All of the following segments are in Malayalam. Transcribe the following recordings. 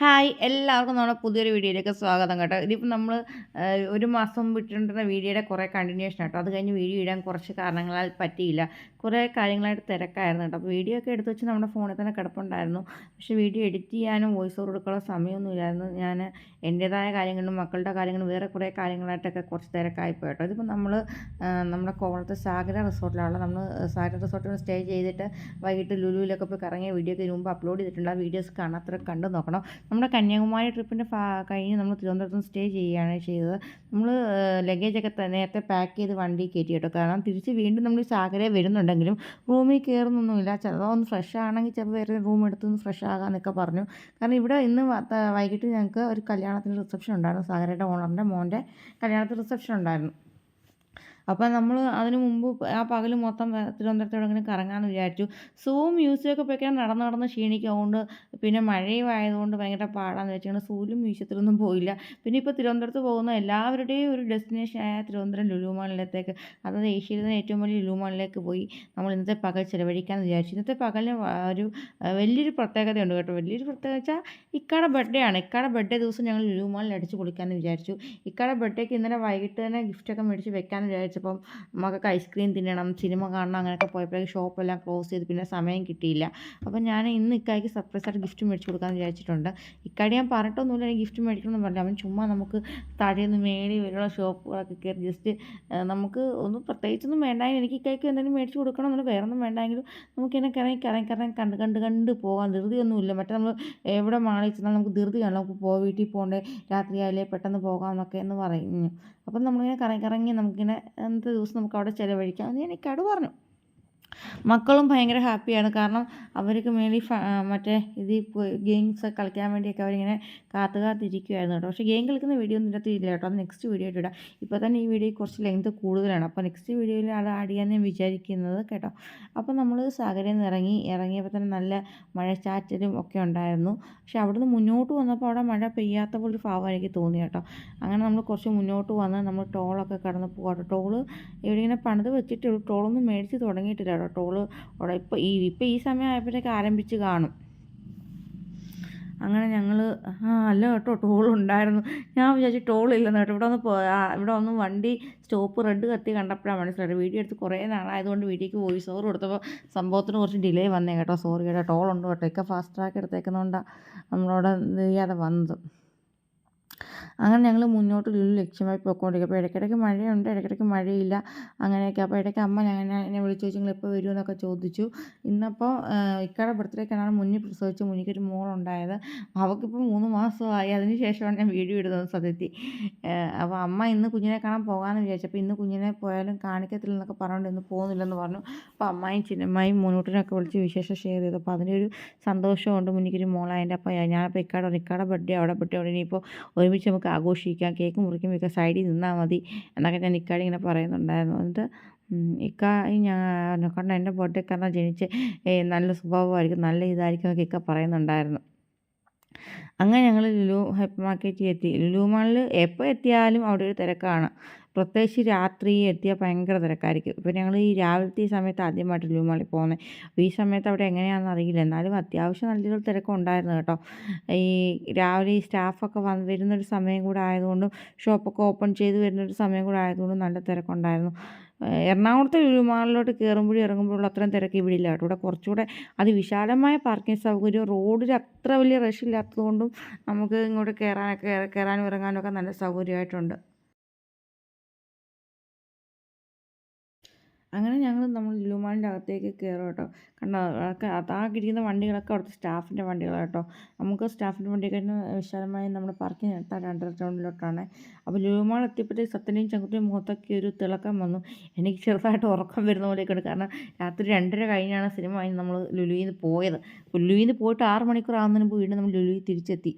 ഹായ് എല്ലാവർക്കും നമ്മുടെ പുതിയൊരു വീഡിയോയിലേക്ക് സ്വാഗതം കേട്ടോ. ഇതിപ്പോൾ നമ്മൾ ഒരു മാസം വിട്ടിട്ടുണ്ടെന്ന വീഡിയോയുടെ കുറേ കണ്ടിന്യൂഷൻ കേട്ടോ അത് കഴിഞ്ഞ് വീഡിയോ ഇടാൻ കുറച്ച് കാരണങ്ങളാൽ പറ്റിയില്ല. കുറേ കാര്യങ്ങളായിട്ട് തിരക്കായിരുന്നു കേട്ടോ. അപ്പോൾ വീഡിയോ ഒക്കെ എടുത്ത് വെച്ച് നമ്മുടെ ഫോണിൽ തന്നെ കിടപ്പുണ്ടായിരുന്നു. പക്ഷേ വീഡിയോ എഡിറ്റ് ചെയ്യാനും വോയിസ് ഓവർ കൊടുക്കാനുള്ള സമയമൊന്നുമില്ലായിരുന്നു ഞാൻ എന്റേതായ കാര്യങ്ങളും മക്കളുടെ കാര്യങ്ങളും വേറെ കുറേ കാര്യങ്ങളായിട്ടൊക്കെ കുറച്ച് തിരക്കായിപ്പോയി കേട്ടോ. ഇതിപ്പോൾ നമ്മൾ നമ്മുടെ കോവളത്തെ സാഗര റിസോർട്ടിലാണ് നമ്മൾ സാഗര റിസോർട്ടിൽ സ്റ്റേ ചെയ്തിട്ട് വൈകിട്ട് ലുലുവിലൊക്കെ പോയി കറങ്ങിയ വീഡിയോ ഒക്കെ മുമ്പ് അപ്ലോഡ് ചെയ്തിട്ടുണ്ട്. ആ വീഡിയോസ് കാണാത്ര കണ്ടു നോക്കണം. നമ്മുടെ കന്യാകുമാരി ട്രിപ്പിന്റെ കഴിഞ്ഞ് നമ്മൾ തിരുവനന്തപുരത്ത് സ്റ്റേ ചെയ്യുകയാണ് ചെയ്തത്. നമ്മൾ ലഗേജൊക്കെ നേരത്തെ പാക്ക് ചെയ്ത് വണ്ടി കയറ്റി കേട്ടോ. കാരണം തിരിച്ച് വീണ്ടും നമ്മൾ സാഗരയെ വരുന്നുണ്ടെങ്കിലും റൂമിൽ കയറുന്നൊന്നുമില്ല. ചിലപ്പോൾ ഒന്ന് ഫ്രഷ് ആണെങ്കിൽ ചിലപ്പോൾ വേറെ റൂം എടുത്ത് ഫ്രഷ് ആകാമെന്നൊക്കെ പറഞ്ഞു. കാരണം ഇവിടെ ഇന്ന് വൈകിട്ട് ഞങ്ങൾക്ക് ഒരു കല്യാണത്തിന് റിസപ്ഷൻ ഉണ്ടായിരുന്നു. സാഗരയുടെ ഓണറിന്റെ മോന്റെ കല്യാണത്തിന് റിസപ്ഷൻ ഉണ്ടായിരുന്നു. അപ്പോൾ നമ്മൾ അതിന് മുമ്പ് ആ പകൽ മൊത്തം തിരുവനന്തപുരത്തോടെ ഇങ്ങനെ കറങ്ങാമെന്ന് വിചാരിച്ചു. സൂ മ്യൂസിയമൊക്കെ പോയിക്കാൻ നടന്ന് നടന്ന് ക്ഷീണിക്കുകൊണ്ട് പിന്നെ മഴയും ആയതുകൊണ്ട് ഭയങ്കര പാടാന്ന് വെച്ചാൽ സൂലും മ്യൂസിയത്തിലൊന്നും പോയില്ല. പിന്നെ ഇപ്പോൾ തിരുവനന്തപുരത്ത് പോകുന്ന എല്ലാവരുടെയും ഒരു ഡെസ്റ്റിനേഷനായ തിരുവനന്തപുരം ലുലുമാളിലത്തേക്ക് അതായത് ഏഷ്യയിലെ തന്നെ ഏറ്റവും വലിയ ലുലുമാളിലേക്ക് പോയി നമ്മൾ ഇന്നത്തെ പകൽ ചിലവഴിക്കാമെന്ന് വിചാരിച്ചു. ഇന്നത്തെ പകലിന് ഒരു വലിയൊരു പ്രത്യേകതയുണ്ട് കേട്ടോ. വലിയൊരു പ്രത്യേകത വെച്ചാൽ ഇക്കാടെ ബർത്ത്ഡേ ആണ്. ഇക്കാടെ ബർത്ത്ഡേ ദിവസം ഞങ്ങൾ ലുലുമാളിൽ അടിച്ച് പൊളിക്കാമെന്ന് വിചാരിച്ചു. ഇക്കാടെ ബർത്ത്ഡേക്ക് ഇന്നലെ വൈകിട്ട് തന്നെ ഗിഫ്റ്റൊക്കെ മേടിച്ച് വെക്കാമെന്ന് വിചാരിച്ചു. വിചാരിച്ചപ്പം നമുക്കൊക്കെ ഐസ്ക്രീം തിന്നണം സിനിമ കാണണം അങ്ങനെയൊക്കെ പോയപ്പോഴേക്കും ഷോപ്പെല്ലാം ക്ലോസ് ചെയ്ത് പിന്നെ സമയം കിട്ടിയില്ല. അപ്പം ഞാൻ ഇന്ന് ഇക്കായ്ക്ക് സർപ്രൈസ് ആയിട്ട് ഗിഫ്റ്റ് മേടിച്ച് കൊടുക്കാമെന്ന് വിചാരിച്ചിട്ടുണ്ട്. ഇക്കാടി ഞാൻ പറഞ്ഞിട്ടൊന്നുമില്ല എനിക്ക് ഗിഫ്റ്റ് മേടിക്കണം എന്ന് പറഞ്ഞില്ല. അവൻ ചുമ്മാ നമുക്ക് താഴേന്ന് മേടി വരുന്ന ഷോപ്പുകളൊക്കെ കയറി ജസ്റ്റ് നമുക്ക് ഒന്നും പ്രത്യേകിച്ചൊന്നും വേണ്ടായെങ്കിൽ എനിക്ക് ഇക്കായ്ക്ക് എന്തെങ്കിലും മേടിച്ച് കൊടുക്കണം എന്നുള്ള വേറെ ഒന്നും വേണ്ടെങ്കിലും നമുക്ക് ഇങ്ങനെ കറങ്ങി കറങ്ങി കറങ്ങി കണ്ട് കണ്ട് കണ്ട് പോകാം ധൃതിയൊന്നുമില്ല. മറ്റേ നമ്മൾ എവിടെ മാളിൽ ചെന്നാൽ നമുക്ക് ധൃതി കാണാം നമുക്ക് പോ വീട്ടിൽ പോകണ്ടേ രാത്രിയായാലേ പെട്ടെന്ന് പോകാം എന്നൊക്കെ എന്ന് പറയും അപ്പം നമ്മളിങ്ങനെ കറങ്ങി കറങ്ങി നമുക്കിങ്ങനെ അന്നത്തെ ദിവസം നമുക്ക് അവിടെ ചിലവഴിക്കാം എന്ന് ഞാൻ ഇക്കാട് പറഞ്ഞു. മക്കളും ഭയങ്കര ഹാപ്പിയാണ്. കാരണം അവർക്ക് മേളിൽ മറ്റേ ഇതിൽ ഗെയിംസ് കളിക്കാൻ വേണ്ടിയൊക്കെ അവരിങ്ങനെ കാത്തു കാത്തിരിക്കുമായിരുന്നു കേട്ടോ. പക്ഷേ ഗെയിം കളിക്കുന്ന വീഡിയോ ഒന്നും ഇതിനകത്ത് ഇല്ല കേട്ടോ. നെക്സ്റ്റ് വീഡിയോ ആയിട്ട് ഇടാം. ഇപ്പോൾ തന്നെ ഈ വീഡിയോ കുറച്ച് ലെങ്ത് കൂടുതലാണ്. അപ്പോൾ നെക്സ്റ്റ് വീഡിയോയിൽ അത് ആഡ് ചെയ്യാൻ ഞാൻ വിചാരിക്കുന്നത് കേട്ടോ. അപ്പോൾ നമ്മൾ സാഗരയിൽ നിന്ന് ഇറങ്ങി ഇറങ്ങിയപ്പോൾ തന്നെ നല്ല മഴ ചാറ്റലും ഒക്കെ ഉണ്ടായിരുന്നു. പക്ഷേ അവിടുന്ന് മുന്നോട്ട് വന്നപ്പോൾ അവിടെ മഴ പെയ്യാത്ത പോലെ ഭാവം എനിക്ക് തോന്നി കേട്ടോ. അങ്ങനെ നമ്മൾ കുറച്ച് മുന്നോട്ട് വന്ന് നമ്മൾ ടോളൊക്കെ കടന്ന് പോകാം ടോൾ ഇവിടെ ഇങ്ങനെ പണിത് വെച്ചിട്ടുള്ളൂ. ടോളൊന്നും മേടിച്ച് തുടങ്ങിയിട്ടില്ല കേട്ടോ. ടോൾ അവിടെ ഇപ്പോൾ ഈ ഇപ്പോൾ ഈ സമയം ആയപ്പോഴത്തേക്ക് ആരംഭിച്ച് കാണും. അങ്ങനെ ഞങ്ങൾ ആ അല്ല കേട്ടോ ടോൾ ഉണ്ടായിരുന്നു. ഞാൻ വിചാരിച്ചു ടോൾ ഇല്ലെന്ന് കേട്ടോ. ഇവിടെ ഒന്ന് ഇവിടെ ഒന്ന് വണ്ടി സ്റ്റോപ്പ് റെഡ് കത്തി കണ്ടപ്പോഴാണ് മനസ്സിലായത്. വീഡിയോ എടുത്ത് കുറേ നാളായതുകൊണ്ട് വീഡിയോക്ക് വോയിസ് ഓവർ കൊടുത്തപ്പോൾ സംഭവത്തിന് കുറച്ച് ഡിലേ വന്നേ കേട്ടോ. സോറി കേട്ടോ ടോൾ ഉണ്ട് കേട്ടോ. ഒക്കെ ഫാസ്റ്റ് ട്രാക്ക് എടുത്തേക്കുന്നതുകൊണ്ടാണ് നമ്മളവിടെ ചെയ്യാതെ വന്നത്. അങ്ങനെ ഞങ്ങൾ മുന്നോട്ട് ലുലു ലക്ഷ്യമായി പോയിക്കൊണ്ടിരിക്കും അപ്പോൾ ഇടയ്ക്കിടയ്ക്ക് മഴയുണ്ട് ഇടയ്ക്കിടയ്ക്ക് മഴയില്ല അങ്ങനെയൊക്കെ. അപ്പോൾ ഇടയ്ക്ക് അമ്മ ഞാൻ എന്നെ വിളിച്ച് ചോദിച്ചു നിങ്ങൾ എപ്പോൾ വരുമെന്നൊക്കെ ചോദിച്ചു. ഇന്നപ്പോൾ ഇക്കയുടെ ബർത്ത്ഡേക്കാണ് മുന്നിൽ പ്രസവിച്ച് മുന്നിക്കൊരു മോളുണ്ടായത്. അവൾക്കിപ്പോൾ മൂന്ന് മാസമായി. അതിന് ശേഷമാണ് ഞാൻ വീഡിയോ ഇടുന്നത് സത്യത്തിൽ. അപ്പോൾ അമ്മ ഇന്ന് കുഞ്ഞിനെ കാണാൻ പോകാമെന്ന് വിചാരിച്ചു. അപ്പോൾ ഇന്ന് കുഞ്ഞിനെ പോയാലും കാണിക്കത്തില്ല എന്നൊക്കെ പറഞ്ഞുകൊണ്ട് ഇന്ന് പോകുന്നില്ലെന്ന് പറഞ്ഞു. അപ്പോൾ അമ്മായും ചിന്നമ്മയും മുന്നോട്ടിനൊക്കെ വിളിച്ച് വിശേഷം ഷെയർ ചെയ്തു. അപ്പോൾ അതിനൊരു സന്തോഷമുണ്ട് മുന്നിക്കൊരു മോളായതിന്റെ അപ്പോൾ ഞാനപ്പോൾ ഇക്കാടെ ഇക്കാടെ ബർത്ത്ഡേ അവിടെ ബർത്ത്ഡേ ഇനിയിപ്പോൾ ഒരുമിച്ച് നമുക്ക് ആഘോഷിക്കാം കേക്ക് മുറിക്കുമ്പോൾ സൈഡിൽ നിന്നാൽ മതി എന്നൊക്കെ ഞാൻ ഇക്കാടി ഇങ്ങനെ പറയുന്നുണ്ടായിരുന്നു. എന്നിട്ട് ഇക്ക ഞാൻ കണ്ട എന്റെ ബർത്ത്ഡേ കാരണം ജനിച്ച് നല്ല സ്വഭാവമായിരിക്കും നല്ല ഇതായിരിക്കും എന്നൊക്കെ ഇക്ക പറയുന്നുണ്ടായിരുന്നു. അങ്ങനെ ഞങ്ങൾ ലുലു ഹൈപ്പർ മാർക്കറ്റിൽ എത്തി. ലുലു മാളിൽ എപ്പോൾ എത്തിയാലും അവിടെ ഒരു തിരക്കാണ്. പ്രത്യേകിച്ച് രാത്രി എത്തിയാൽ ഭയങ്കര തിരക്കായിരിക്കും. ഇപ്പോൾ ഞങ്ങൾ ഈ രാവിലത്തെ ഈ സമയത്ത് ആദ്യമായിട്ട് ലുലു മാളിൽ പോകുന്നത് അപ്പോൾ ഈ സമയത്ത് അവിടെ എങ്ങനെയാണെന്ന് അറിയില്ല. എന്നാലും അത്യാവശ്യം നല്ലൊരു തിരക്കുണ്ടായിരുന്നു കേട്ടോ. ഈ രാവിലെ ഈ സ്റ്റാഫൊക്കെ വന്ന് വരുന്നൊരു സമയം കൂടെ ആയതുകൊണ്ടും ഷോപ്പൊക്കെ ഓപ്പൺ ചെയ്ത് വരുന്നൊരു സമയം കൂടെ ആയതുകൊണ്ടും നല്ല തിരക്കുണ്ടായിരുന്നു. എറണാകുളത്തെ ലുലുമാളിലോട്ട് കയറുമ്പോഴും ഇറങ്ങുമ്പോഴുള്ള അത്രയും തിരക്ക് ഇവിടെ ഇല്ല കേട്ടോ. ഇവിടെ കുറച്ചുകൂടെ അതിവിശാലമായ പാർക്കിംഗ് സൗകര്യം റോഡിൽ അത്ര വലിയ റഷ് ഇല്ലാത്തതുകൊണ്ടും നമുക്ക് ഇങ്ങോട്ട് കയറാനൊക്കെ കയറാനും ഇറങ്ങാനൊക്കെ നല്ല സൗകര്യമായിട്ടുണ്ട്. അങ്ങനെ ഞങ്ങൾ നമ്മൾ ലുലുമാളിന്റെ അകത്തേക്ക് കയറും കേട്ടോ. കണ്ടോ? അതൊക്കെ വണ്ടികളൊക്കെ അവിടുത്തെ സ്റ്റാഫിന്റെ വണ്ടികളാണ് കേട്ടോ. നമുക്ക് സ്റ്റാഫിന്റെ വണ്ടിയൊക്കെ വിശാലമായി നമ്മുടെ പാർക്കിംഗ് നടത്താൻ അണ്ടർ അപ്പോൾ ലുലുമാൾ എത്തിയപ്പോഴത്തേക്ക് സത്യനെയും ചങ്കുട്ടിയും മുഖത്തൊക്കെ ഒരു തിളക്കം വന്നു. എനിക്ക് ചെറുതായിട്ട് ഉറക്കം വരുന്ന ഉണ്ട് കാരണം രാത്രി രണ്ടര കഴിഞ്ഞാണ് സിനിമ കഴിഞ്ഞ് നമ്മൾ ലുലുവിൽ നിന്ന് പോയത്. ലുലുവിൽ നിന്ന് പോയിട്ട് ആറ് മണിക്കൂർ ആകുന്നതിന് വീണ്ടും നമ്മൾ ലുലുവിൽ തിരിച്ചെത്തി.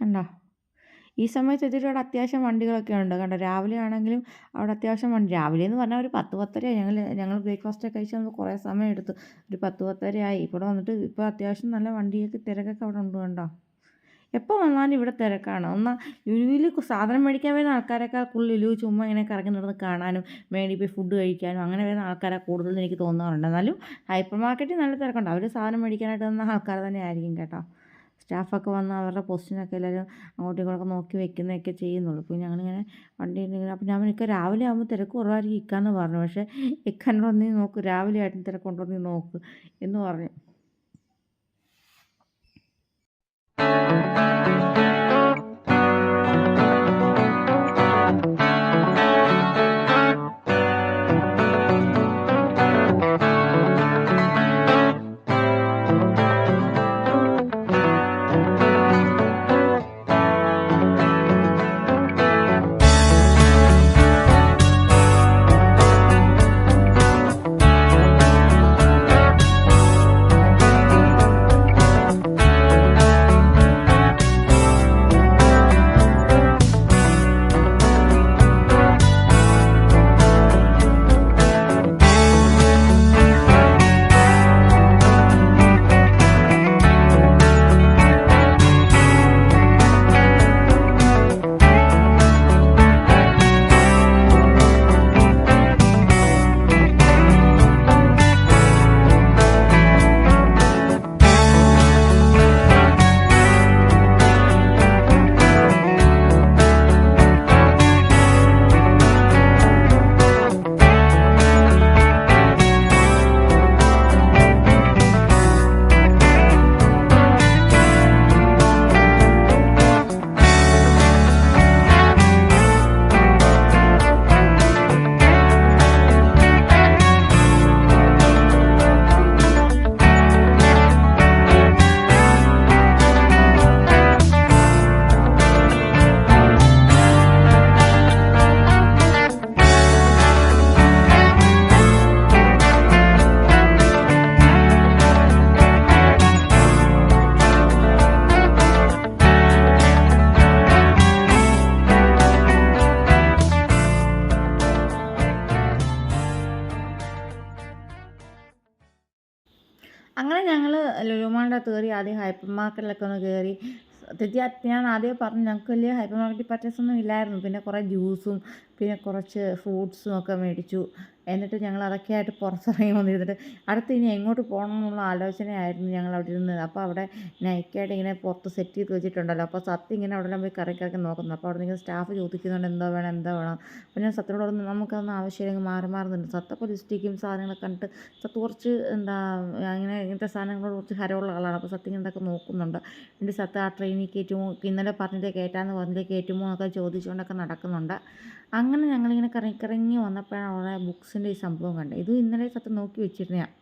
കണ്ടോ? ഈ സമയത്ത് ഇതിലൂടെ അത്യാവശ്യം വണ്ടികളൊക്കെ ഉണ്ട്. കണ്ടോ? രാവിലെ ആണെങ്കിലും അവിടെ അത്യാവശ്യം വണ്ടി. രാവിലെ എന്ന് പറഞ്ഞാൽ ഒരു പത്ത് പത്തര ഞങ്ങൾ ഞങ്ങൾ ബ്രേക്ക്ഫാസ്റ്റ് ഒക്കെ കഴിച്ച് നമുക്ക് കുറേ സമയം എടുത്തു. ഒരു പത്ത് പത്തര ആയി. ഇവിടെ വന്നിട്ട് ഇപ്പോൾ അത്യാവശ്യം നല്ല വണ്ടിയൊക്കെ തിരക്കൊക്കെ അവിടെ ഉണ്ട് കണ്ടോ? എപ്പോൾ വന്നാലും ഇവിടെ തിരക്കാണ്. ഒന്ന് ലുലുവിൽ സാധനം മേടിക്കാൻ വരുന്ന ആൾക്കാരൊക്കെ ലുലു ചുമ്മാ ഇങ്ങനെ കറങ്ങി നടന്ന് കാണാനും മേടി പോയി ഫുഡ് കഴിക്കാനും അങ്ങനെ വരുന്ന ആൾക്കാരെ കൂടുതൽ എനിക്ക് തോന്നാറുണ്ട്. എന്നാലും ഹൈപ്പർ മാർക്കറ്റിൽ നല്ല തിരക്കുണ്ട്. അവർ സാധനം മേടിക്കാനായിട്ട് വന്ന ആൾക്കാർ തന്നെ ആയിരിക്കും കേട്ടോ. സ്റ്റാഫൊക്കെ വന്ന് അവരുടെ പൊസിഷനൊക്കെ എല്ലാവരും അങ്ങോട്ടും ഇങ്ങോട്ടൊക്കെ നോക്കി വെക്കുന്നതൊക്കെ ചെയ്യുന്നുള്ളൂ. അപ്പോൾ ഞങ്ങളിങ്ങനെ വണ്ടി ഉണ്ടെങ്കിൽ അപ്പോൾ ഞാൻ ഇക്ക രാവിലെ ആകുമ്പോൾ തിരക്ക് കുറവായിരിക്കും ഇക്കാന്ന് പറഞ്ഞു. പക്ഷേ ഇക്കാനോട് നീ നോക്ക് രാവിലെ ആയിട്ടും തിരക്കുണ്ടോ നീ നോക്ക് എന്ന് പറഞ്ഞു. അങ്ങനെ ഞങ്ങൾ ലുലുമാളിന്റെ കയറി ആദ്യം ഹൈപ്പർ മാർക്കറ്റിലൊക്കെ ഒന്ന് കയറി സത്യത്തിൽ ഞാൻ ആദ്യമേ പറഞ്ഞു ഞങ്ങൾക്ക് വലിയ ഹൈപ്പർ മാർക്കറ്റ് പർച്ചേസ് ഒന്നും ഇല്ലായിരുന്നു. പിന്നെ കുറേ ജ്യൂസും പിന്നെ കുറച്ച് ഫ്രൂട്ട്സും ഒക്കെ മേടിച്ചു. എന്നിട്ട് ഞങ്ങൾ അതൊക്കെ ആയിട്ട് പുറത്തിറങ്ങി വന്നിരുന്നിട്ട് അടുത്ത് ഇനി എങ്ങോട്ട് പോകണം എന്നുള്ള ആലോചനയായിരുന്നു ഞങ്ങൾ അവിടെ ഇരുന്നത് അപ്പോൾ അവിടെ നൈക്കായിട്ട് ഇങ്ങനെ പുറത്ത് സെറ്റ് ചെയ്ത് വെച്ചിട്ടുണ്ടല്ലോ. അപ്പോൾ സത്യം ഇങ്ങനെ അവിടെ പോയി കറക്കി കറക്കി നോക്കുന്നു. അപ്പോൾ അവിടെ നിന്ന് സ്റ്റാഫ് ചോദിക്കുന്നുണ്ട് എന്തോ വേണം എന്തോ വേണം. അപ്പോൾ ഞാൻ സത്യനോട് പറഞ്ഞു നമുക്കൊന്നും ആവശ്യമില്ലെങ്കിൽ മാറി മാറുന്നുണ്ട്. സത്തപ്പോൾ ലിസ്റ്റിക്കും സാധനങ്ങളൊക്കെ കണ്ടിട്ട് സത്ത് കുറച്ച് എന്താ അങ്ങനെ ഇങ്ങനത്തെ സാധനങ്ങളോട് കുറച്ച് ഹരമുള്ള ആളാണ്. അപ്പോൾ സത്യം ഇതൊക്കെ നോക്കുന്നുണ്ട്. എന്റെ സത്ത് ആ ട്രെയിനിൽ കയറ്റുമോ ഇന്നലെ പറഞ്ഞിട്ട് കയറ്റാമെന്ന് പറഞ്ഞിട്ട് കയറ്റുമോ എന്നൊക്കെ ചോദിച്ചുകൊണ്ടൊക്കെ നടക്കുന്നുണ്ട്. അങ്ങനെ ഞങ്ങളിങ്ങനെ കറങ്ങി കറങ്ങി വന്നപ്പോഴാണ് അവിടെ ബുക്സിന്റെ ഈ സംഭവം കണ്ടത്. ഇത് ഇന്നലെ സത്യം നോക്കി വെച്ചിരുന്നതാണ്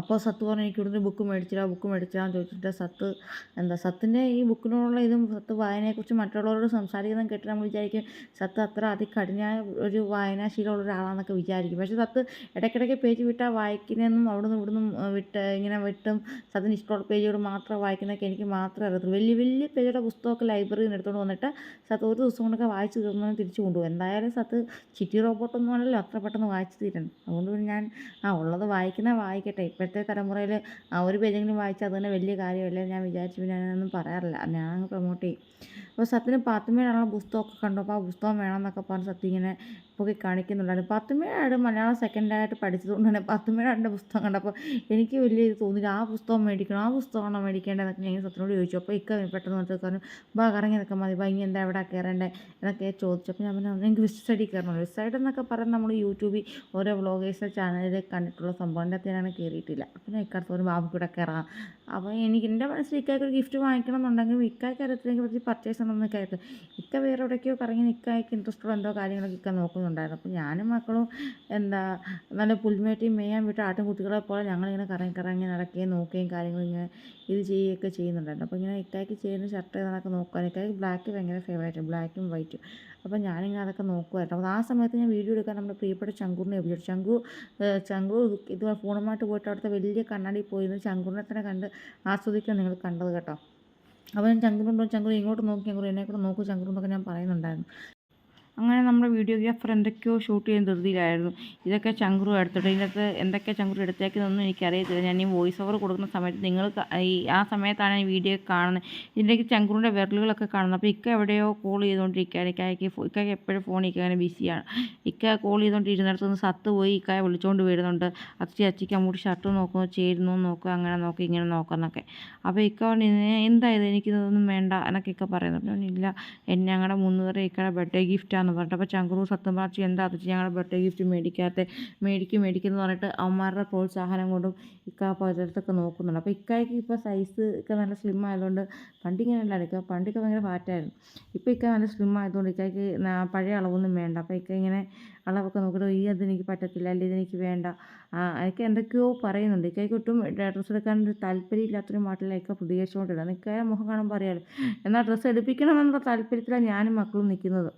അപ്പോൾ സത്ത് പറഞ്ഞു എനിക്ക് ഇവിടുന്ന് ബുക്ക് മേടിച്ചില്ല ബുക്ക് മേടിച്ചാന്ന് ചോദിച്ചിട്ട് സത്ത് എന്താ സത്തിന്റെ ഈ ബുക്കിനോടുള്ള ഇതും സത്ത് വായനയെക്കുറിച്ച് മറ്റുള്ളവരോട് സംസാരിക്കുന്നതും കേട്ട് നമ്മൾ വിചാരിക്കും സത്ത് അത്ര അതികഠിനായ ഒരു വായനാശീലമുള്ള ഒരാളാണെന്നൊക്കെ വിചാരിക്കും. പക്ഷേ സത്ത് ഇടയ്ക്കിടയ്ക്ക് പേജ് വിട്ടാൽ വായിക്കുന്നതെന്നും അവിടുന്ന് ഇവിടുന്ന് വിട്ട് ഇങ്ങനെ വിട്ടും സത്തിന് ഇഷ്ടമുള്ള പേജുകൾ മാത്രം വായിക്കുന്നതൊക്കെ എനിക്ക് മാത്രമേ അറിയത്തുള്ളൂ. വലിയ വലിയ പേജുടെ പുസ്തകമൊക്കെ ലൈബ്രറിയിൽ നിന്ന് എടുത്തുകൊണ്ട് വന്നിട്ട് സത്ത് ഒരു ദിവസം കൊണ്ടൊക്കെ വായിച്ച് തീർന്നു തിരിച്ചു കൊണ്ടുപോകും. എന്തായാലും സത്ത് ചിറ്റി റോബോട്ടൊന്നും അല്ലല്ലോ അത്ര പെട്ടെന്ന് വായിച്ച് തീരണം. അതുകൊണ്ട് ഞാൻ ആ ഉള്ളത് വായിക്കുന്ന വായിക്കട്ടെ. കേട്ടെ ഇപ്പോഴത്തെ തലമുറയിൽ ആ ഒരു പേജെങ്കിലും വായിച്ചാൽ അത് തന്നെ വലിയ കാര്യമല്ലേ ഞാൻ വിചാരിച്ചു പിന്നെ ഞാനൊന്നും പറയാറില്ല. ഞാൻ അങ്ങ് പ്രൊമോട്ട് ചെയ്യും. അപ്പോൾ സത്യന് പാത്തുമ്മേടാണുള്ള പുസ്തകമൊക്കെ കണ്ടു. അപ്പോൾ ആ പുസ്തകം വേണമെന്നൊക്കെ പറഞ്ഞ് സത്യം ഇങ്ങനെ പൊക്കി കാണിക്കുന്നുണ്ടായിരുന്നു. പാത്തുമ്മേട് മലയാളം സെക്കൻഡായിട്ട് പഠിച്ചതുകൊണ്ട് തന്നെ പാത്തുമ്മേടാന്റെ പുസ്തകം കണ്ടപ്പോൾ എനിക്ക് വലിയ ഇത് തോന്നിയില്ല. ആ പുസ്തകം മേടിക്കണം ആ പുസ്തകമാണോ മേടിക്കേണ്ടതെന്നൊക്കെ ഞാൻ സത്യനോട് ചോദിച്ചു. അപ്പോൾ ഇക്ക പെട്ടെന്ന് പറഞ്ഞു ബാ കറങ്ങി നിൽക്കാൻ മതി. ബാ എന്താ എവിടെ കയറേണ്ടത് എന്നൊക്കെ ചോദിച്ചു. അപ്പോൾ ഞാൻ പറഞ്ഞു എനിക്ക് വിസ്റ്റ് സ്റ്റഡി കയറണം. വിസ്റ്റ് സൈഡ് എന്നൊക്കെ പറഞ്ഞ് നമ്മൾ യൂട്യൂബിൽ ഓരോ വ്ളോഗേഴ്സിന്റെ ചാനലിൽ കണ്ടിട്ടുള്ള സംഭവം എന്റെ അകത്ത് കയറിയിട്ടില്ല. അപ്പോൾ ഞാൻ ഇക്കാലത്ത് ഒരു ബാബു കൂടെ കയറാം. അപ്പോൾ എനിക്ക് എന്റെ മനസ്സിൽ ഇക്കായ്ക്ക് ഒരു ഗിഫ്റ്റ് വാങ്ങിക്കണം എന്നുണ്ടെങ്കിൽ ഇക്കായ്ക്ക് അറിയത്തിനെ പറ്റി പർച്ചേസ് ഒന്നും കയറി ഇക്ക വേറെ എവിടേക്കോ കറങ്ങി ഇക്കായ്ക്ക് ഇൻട്രസ്റ്റ് എന്തോ കാര്യങ്ങളൊക്കെ ഇക്ക നോക്കുന്നുണ്ടായിരുന്നു അപ്പോൾ ഞാനും മക്കളും എന്താ നല്ല പുൽമേട്ടിയും മേയാൻ വിട്ട് ആട്ടും കുട്ടികളെ പോലെ ഞങ്ങളിങ്ങനെ കറങ്ങി കറങ്ങി നടക്കുകയും നോക്കുകയും കാര്യങ്ങൾ ഇങ്ങനെ ഇത് ചെയ്യുകയൊക്കെ ചെയ്യുന്നുണ്ടായിരുന്നു. അപ്പോൾ ഇങ്ങനെ ഇക്കായ്ക്ക് ചെയ്യുന്ന ഷർട്ട് ഏതാണൊക്കെ നോക്കാൻ ഇക്കായ്ക്ക് ബ്ലാക്ക് ഭയങ്കര ഫേവറേറ്റ് ബ്ലാക്കും വൈറ്റും അപ്പോൾ ഞാനിങ്ങനെ അതൊക്കെ നോക്കുമായിരുന്നു അപ്പോൾ ആ സമയത്ത് ഞാൻ വീഡിയോ എടുക്കാൻ നമ്മുടെ പ്രിയപ്പെട്ട ചങ്കൂറിനെ ഉപയോഗിച്ചു ചങ്കു ചങ്കു ഇത് ഫോണുമായിട്ട് പോയിട്ട് അവിടുത്തെ വലിയ കണ്ണാടി പോയിരുന്നു. ചങ്കൂറിനെ തന്നെ കണ്ട് ആസ്വദിക്കാൻ നിങ്ങൾ കണ്ടത് കേട്ടോ. അപ്പോൾ ഞാൻ ചങ്കുറുണ്ടോ ചങ്കുറു ഇങ്ങോട്ട് നോക്കി ചങ്കുറു എന്നെ കൂടെ നോക്കൂ ചങ്കുർ എന്നൊക്കെ ഞാൻ പറയുന്നുണ്ടായിരുന്നു. അങ്ങനെ നമ്മുടെ വീഡിയോഗ്രാഫർ എന്തൊക്കെയോ ഷൂട്ട് ചെയ്യാൻ ധൃതിയിലായിരുന്നു. ഇതൊക്കെ ചങ്കുറു എടുത്തിട്ട് ഇതിനകത്ത് എന്തൊക്കെ ചങ്കുറു എടുത്തേക്കുന്നൊന്നും എനിക്കറിയത്തില്ല. ഞാൻ ഈ വോയിസ് ഓവർ കൊടുക്കുന്ന സമയത്ത് നിങ്ങൾ ഈ ആ സമയത്താണ് ഈ വീഡിയോ കാണുന്നത്. ഇതിന്റെയൊക്കെ ചങ്കുറിന്റെ വിരലുകളൊക്കെ കാണുന്നത്. അപ്പോൾ ഇക്ക എവിടെയോ കോൾ ചെയ്തുകൊണ്ടിരിക്കുകയാണ് ഇക്കായ്ക്ക് ഇക്കായ്ക്ക് എപ്പോഴും ഫോൺ ഇങ്ങനെ ബിസിയാണ് ഇക്ക കോൾ ചെയ്തുകൊണ്ടിരുന്നിടത്ത് നിന്ന് സത്ത് പോയി ഇക്കായെ വിളിച്ചുകൊണ്ട് വരുന്നുണ്ട്. അച്ചി അച്ചിക്ക് അങ്ങോട്ട് ഷർട്ട് നോക്കുന്നു ചേരുന്നു നോക്കുക അങ്ങനെ നോക്കുക ഇങ്ങനെ നോക്കുന്നൊക്കെ അപ്പോൾ ഇക്ക എന്തായത് എനിക്കിതൊന്നും വേണ്ട എന്നൊക്കെ ഇക്ക പറയുന്നു. ഇല്ല എന്നെ ഞങ്ങളുടെ മുന്നൂറ് ഇക്കയുടെ ബർത്ത്ഡേ ഗിഫ്റ്റാന്ന് പറഞ്ഞിട്ട്. അപ്പോൾ ചങ്കുറു സത്യം പറഞ്ഞു എന്താ അത് ഞങ്ങളുടെ ബർത്ത്ഡേ ഗിഫ്റ്റ് മേടിക്കാത്ത മേടിക്കും മേടിക്കും എന്ന് പറഞ്ഞിട്ട് അവന്മാരുടെ പ്രോത്സാഹനം കൊണ്ടും ഇക്ക പലയിടത്തൊക്കെ നോക്കുന്നുണ്ട്. അപ്പോൾ ഇക്കായ്ക്ക് ഇപ്പോൾ സൈസ് ഒക്കെ നല്ല സ്ലിം ആയതുകൊണ്ട് പണ്ട് ഇങ്ങനെ അല്ല ഇക്ക പണ്ടൊക്കെ ഭയങ്കര ഫാറ്റായിരുന്നു ഇപ്പോൾ ഇക്ക നല്ല സ്ലിം ആയതുകൊണ്ട് ഇക്കായ്ക്ക് പഴയ അളവൊന്നും വേണ്ട. അപ്പോൾ ഇക്ക ഇങ്ങനെ അളവൊക്കെ നോക്കിയിട്ട് ഈ അതെനിക്ക് പറ്റത്തില്ല അല്ലെങ്കിൽ ഇതെനിക്ക് വേണ്ട എനിക്ക് എന്തൊക്കെയോ പറയുന്നുണ്ട്. ഇക്കായ്ക്ക് ഒട്ടും ഡ്രസ്സ് എടുക്കാൻ ഒരു താല്പര്യമില്ലാത്തൊരു മാട്ടിലേക്ക് പ്രതികരിച്ചുകൊണ്ടിരുന്നത് ഇക്കായ മുഖം കാണുമ്പോൾ അറിയാമല്ലോ എന്നാൽ ഡ്രസ്സ് എടുപ്പിക്കണമെന്നുള്ള താല്പര്യത്തിലാണ് ഞാനും മക്കളും നിൽക്കുന്നത്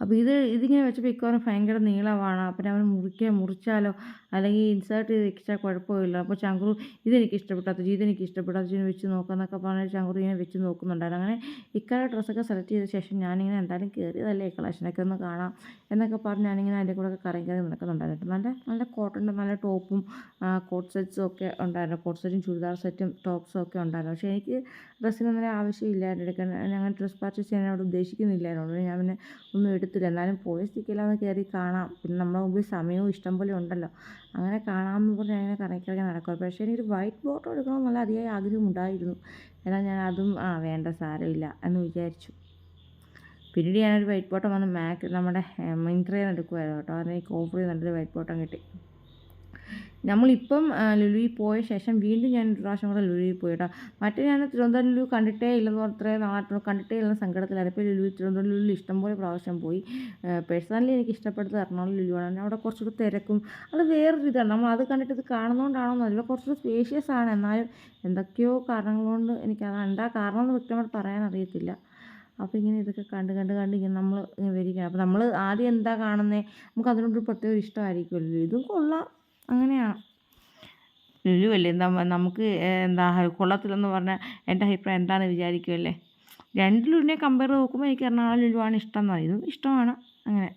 അപ്പോൾ ഇത് ഇതിങ്ങനെ വെച്ചപ്പോൾ ഇക്കവന് ഭയങ്കര നീളമാണ്. അപ്പം അവൻ മുറിക്കാൻ മുറിച്ചാലോ? അല്ലെങ്കിൽ ഇൻസേർട്ട് ചെയ്ത് വെച്ചാൽ കുഴപ്പമില്ല. അപ്പോൾ ചങ്കുറു ഇതെനിക്ക് ഇഷ്ടപ്പെട്ടാത്ത ഇതെനിക്ക് ഇഷ്ടപ്പെടാത്ത ഇതിനെ വെച്ച് നോക്കാമെന്നൊക്കെ പറഞ്ഞ് ചങ്കുറു ഇങ്ങനെ വെച്ച് നോക്കുന്നുണ്ടായിരുന്നു. അങ്ങനെ ഇക്കാല ഡ്രസ്സൊക്കെ സെലക്ട് ചെയ്ത ശേഷം ഞാനിങ്ങനെ എന്തായാലും കയറിയതല്ലേ കളക്ഷനൊക്കെ ഒന്ന് കാണാം എന്നൊക്കെ പറഞ്ഞ് ഞാനിങ്ങനെ അതിന്റെ കൂടെ ഒക്കെ കറങ്ങി കറങ്ങി നടക്കുന്നുണ്ടായിരുന്നു നല്ല നല്ല കോട്ടന്റെ നല്ല ടോപ്പും കോട്ട് സെറ്റ്സും ഒക്കെ ഉണ്ടായിരുന്നു. കോട്ട് സെറ്റും ചുരിദാർ സെറ്റും ടോപ്സും ഒക്കെ ഉണ്ടായിരുന്നു. പക്ഷേ എനിക്ക് ഡ്രസ്സിനൊന്നും ആവശ്യമില്ലായിരുന്നു. എടുക്കാൻ ഞാൻ ഡ്രസ്സ് പർച്ചേസ് ചെയ്യാൻ അവിടെ ഉദ്ദേശിക്കുന്നില്ലായിരുന്നു. ഞാൻ പിന്നെ ഒന്നും എടുത്തില്ല. എന്നാലും പോയ സ്ഥിതിക്കെല്ലാം കയറി കാണാം. പിന്നെ നമ്മുടെ മുമ്പിൽ സമയവും ഇഷ്ടം പോലെ ഉണ്ടല്ലോ. അങ്ങനെ കാണാമെന്ന് പറഞ്ഞ് അങ്ങനെ കറങ്ങിക്കിറങ്ങി കറങ്ങി നടക്കുക പക്ഷേ എനിക്കൊരു വൈറ്റ് ബോട്ടം എടുക്കണം നല്ല അതിയായ ആഗ്രഹം ഉണ്ടായിരുന്നു. എന്നാൽ ഞാൻ അതും ആ വേണ്ട സാരമില്ല എന്ന് വിചാരിച്ചു. പിന്നീട് ഞാനൊരു വൈറ്റ് ബോട്ടം വന്ന് മാക് നമ്മുടെ മിന്ത്രയിൽ നിന്ന് എടുക്കുമായിരുന്നു കേട്ടോ. അതിന് എനിക്ക് ഓഫർ ചെയ്ത് വൈറ്റ് ബോട്ടം കിട്ടി. നമ്മളിപ്പം ലുലുവിൽ പോയ ശേഷം വീണ്ടും ഞാൻ ഒരു പ്രാവശ്യം കൂടെ ലുലുവിൽ പോയി കേട്ടോ മറ്റേ ഞാൻ തിരുവനന്തപുരം ലുലു കണ്ടിട്ടേ ഇല്ലെന്ന് അത്രയും നാട്ടിൽ കണ്ടിട്ടേ ഇല്ലെന്ന സങ്കടത്തിലായിരുന്നു. ഇപ്പോൾ ലുലു തിരുവനന്തപുരം ലുലു ഇഷ്ടംപോലെ പ്രാവശ്യം പോയി. പേഴ്സണലി എനിക്ക് ഇഷ്ടപ്പെടുന്നത് എറണാകുളം ലുലുവാണ്. അവിടെ കുറച്ചുകൂടി തിരക്കും. അത് വേറൊരു ഇതാണ്. നമ്മൾ അത് കണ്ടിട്ട് ഇത് കാണുന്നതുകൊണ്ടാണോ എന്നല്ല കുറച്ചുകൂടി സ്പേഷ്യസ് ആണ്. എന്നാലും എന്തൊക്കെയോ കാരണങ്ങൾ കൊണ്ട് അത് എന്താ കാരണം എന്ന് വ്യക്തമായിട്ട് പറയാൻ അറിയത്തില്ല. അപ്പോൾ ഇങ്ങനെ ഇതൊക്കെ കണ്ട് കണ്ട് കണ്ട് ഇങ്ങനെ നമ്മൾ ഇങ്ങനെ വരികയാണ്. അപ്പോൾ നമ്മൾ ആദ്യം എന്താ കാണുന്നത് നമുക്ക് അതിനോടൊരു പ്രത്യേക ഇഷ്ടമായിരിക്കുമല്ലോ. ഇതും കൊള്ളാം. അങ്ങനെയാണ്. ലുലു അല്ലേ എന്താ നമുക്ക് എന്താ കൊള്ളത്തില്ലെന്ന് പറഞ്ഞാൽ എന്റെ അഭിപ്രായം എന്താണ് വിചാരിക്കുമല്ലേ രണ്ട് ലുലുവിനെ കമ്പയർ നോക്കുമ്പോൾ എനിക്ക് എറണാകുളം ലുലുവാണ് ഇഷ്ടം എന്ന് പറയുന്നത് ഇഷ്ടമാണ്. അങ്ങനെ.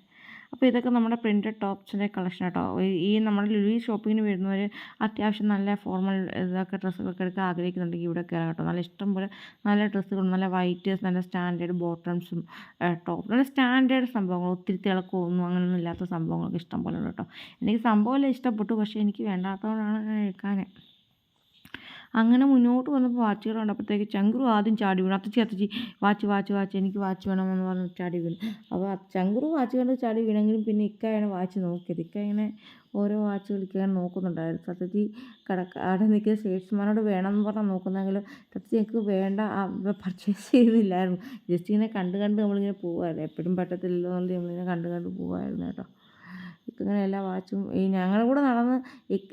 അപ്പോൾ ഇതൊക്കെ നമ്മുടെ പ്രിന്റഡ് ടോപ്സിന്റെ കളക്ഷൻ കേട്ടോ ഈ നമ്മുടെ ലുലി ഷോപ്പിങ്ങിന് വരുന്നവർ അത്യാവശ്യം നല്ല ഫോർമൽ ഇതൊക്കെ ഡ്രസ്സുകളൊക്കെ എടുക്കാൻ ആഗ്രഹിക്കുന്നുണ്ടെങ്കിൽ ഇവിടെ കയറാം കേട്ടോ. നല്ല ഇഷ്ടം പോലെ നല്ല ഡ്രസ്സുകളും നല്ല വൈറ്റ് നല്ല സ്റ്റാൻഡേർഡ് ബോട്ടംസും ടോപ്പ് നല്ല സ്റ്റാൻഡേർഡ് സംഭവങ്ങൾ. ഒത്തിരി തിളക്കമൊന്നും അങ്ങനെയൊന്നും ഇല്ലാത്ത സംഭവങ്ങളൊക്കെ ഇഷ്ടം പോലെ ഉണ്ട് കേട്ടോ. എനിക്ക് സംഭവമെല്ലാം ഇഷ്ടപ്പെട്ടു. പക്ഷേ എനിക്ക് വേണ്ടാത്തതുകൊണ്ടാണ് ഞാൻ എടുക്കാൻ അങ്ങനെ മുന്നോട്ട് വന്നപ്പോൾ വാച്ചുകൾ കണ്ടപ്പോഴത്തേക്ക് ചങ്കുറു ആദ്യം ചാടി വീണു. അത്തച്ചി അത്തച്ചി വാച്ച് വാച്ച് വാച്ച് എനിക്ക് വാച്ച് വേണമെന്ന് പറഞ്ഞ് ചാടി വീണു. അപ്പോൾ ചങ്കുറു വാച്ച് കണ്ട് ചാടി വീണെങ്കിലും പിന്നെ ഇക്കയാണ് വാച്ച് നോക്കിയത്. ഇക്ക ഇങ്ങനെ ഓരോ വാച്ചുകൾ ഇക്കാൻ നോക്കുന്നുണ്ടായിരുന്നു. സത്യജി കടക്ക അവിടെ നിൽക്കുന്ന സെയിൽസ്മാനോട് വേണമെന്ന് പറഞ്ഞാൽ നോക്കുന്നെങ്കിലും സത്യജി എനിക്ക് വേണ്ട പർച്ചേസ് ചെയ്യുന്നില്ലായിരുന്നു. ജസ്റ്റ് ഇങ്ങനെ കണ്ട് കണ്ട് നമ്മളിങ്ങനെ പോകുമായിരുന്നു എപ്പോഴും പറ്റത്തില്ലല്ലോ എന്നുള്ളത് നമ്മളിങ്ങനെ കണ്ട് കണ്ട് പോകുമായിരുന്നു കേട്ടോ. ഇങ്ങനെ എല്ലാ വാച്ചും ഈ ഞങ്ങളുടെ കൂടെ നടന്ന്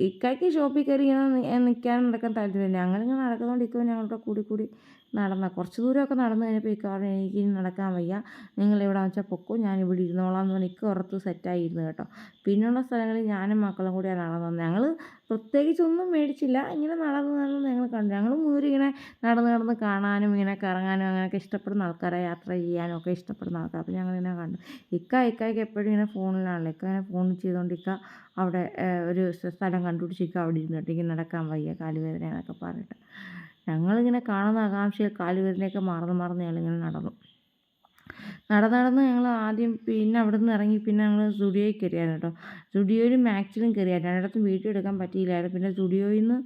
ഇക്കായ്ക്ക് ഷോപ്പിൽ കയറി ഇങ്ങനെ നിൽക്കാനും നടക്കാൻ താല്പര്യമില്ല. ഞങ്ങളിങ്ങനെ നടക്കുന്നതുകൊണ്ട് ഇക്കോ ഞങ്ങളുടെ കൂടി കൂടി നടന്ന. കുറച്ച് ദൂരമൊക്കെ നടന്നു കഴിഞ്ഞപ്പോൾ ഇക്ക പറഞ്ഞു എനിക്ക് നടക്കാൻ വയ്യ. നിങ്ങൾ എവിടെ വെച്ചാൽ പൊക്കോ. ഞാൻ ഇവിടെ ഇരുന്നോളാം എന്ന് പറഞ്ഞ് ഇക്ക ഉറത്ത് സെറ്റായിരുന്നു കേട്ടോ. പിന്നെയുള്ള സ്ഥലങ്ങളിൽ ഞാനും മക്കളും കൂടിയാണ് നടന്നത്. ഞങ്ങൾ പ്രത്യേകിച്ചൊന്നും മേടിച്ചില്ല. ഇങ്ങനെ നടന്ന് നടന്ന് ഞങ്ങൾ കണ്ടു. ഞങ്ങൾ മൂവര് ഇങ്ങനെ നടന്ന് നടന്ന് കാണാനും ഇങ്ങനെ കറങ്ങാനും അങ്ങനെയൊക്കെ ഇഷ്ടപ്പെടുന്ന ആൾക്കാരെ യാത്ര ചെയ്യാനും ഒക്കെ ഇഷ്ടപ്പെടുന്ന ആൾക്കാർ അപ്പോൾ ഞങ്ങളിങ്ങനെ കണ്ടു. ഇക്ക ഇക്കായ്ക്ക് എപ്പോഴും ഇങ്ങനെ ഫോണിലാണല്ലോ. ഇക്ക ഇങ്ങനെ ഫോൺ ചെയ്തുകൊണ്ട് ഇക്ക അവിടെ ഒരു സ്ഥലം കണ്ടുപിടിച്ച് ഇക്ക അവിടെ ഇരുന്നിട്ട് ഇങ്ങനെ നടക്കാൻ വയ്യ കാലുവേദന എന്നൊക്കെ പറഞ്ഞിട്ട്. ഞങ്ങളിങ്ങനെ കാണുന്ന ആകാംക്ഷയിൽ കാലുവേദനയൊക്കെ മറന്ന് മറന്ന് ഞങ്ങളിങ്ങനെ നടന്നു. നടന്ന് നടന്ന് ഞങ്ങൾ ആദ്യം പിന്നെ അവിടെ നിന്ന് ഇറങ്ങി പിന്നെ ഞങ്ങൾ സ്റ്റുഡിയോയിൽ കയറിയാണ് കേട്ടോ. സ്റ്റുഡിയോയിലും മാക്സിലും കയറിയായിരുന്നു. രണ്ടിടത്തും വീഡിയോ എടുക്കാൻ പറ്റിയില്ലായിരുന്നു. പിന്നെ സ്റ്റുഡിയോയിൽ നിന്ന്